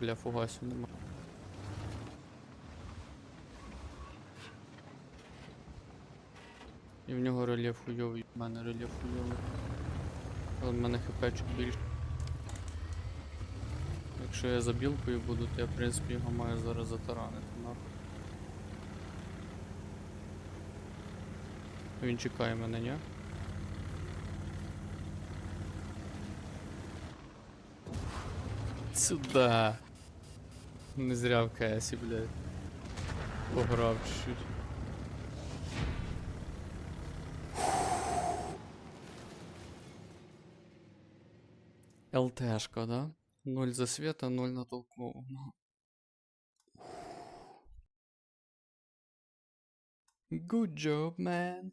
Бля, фугасів нема. І в нього рельєф хуйовий, в мене рельєф хуйовий. Але в мене хп чуть більше. Якщо я за білкою буду, то я в принципі його маю зараз затаранити нахуй. Він чекає мене, ні? Сюда. Не зря в КСі, блядь. Пограв чуть-чуть. ЛТшка, да? Ноль засвета, ноль на толкового. Good job, man.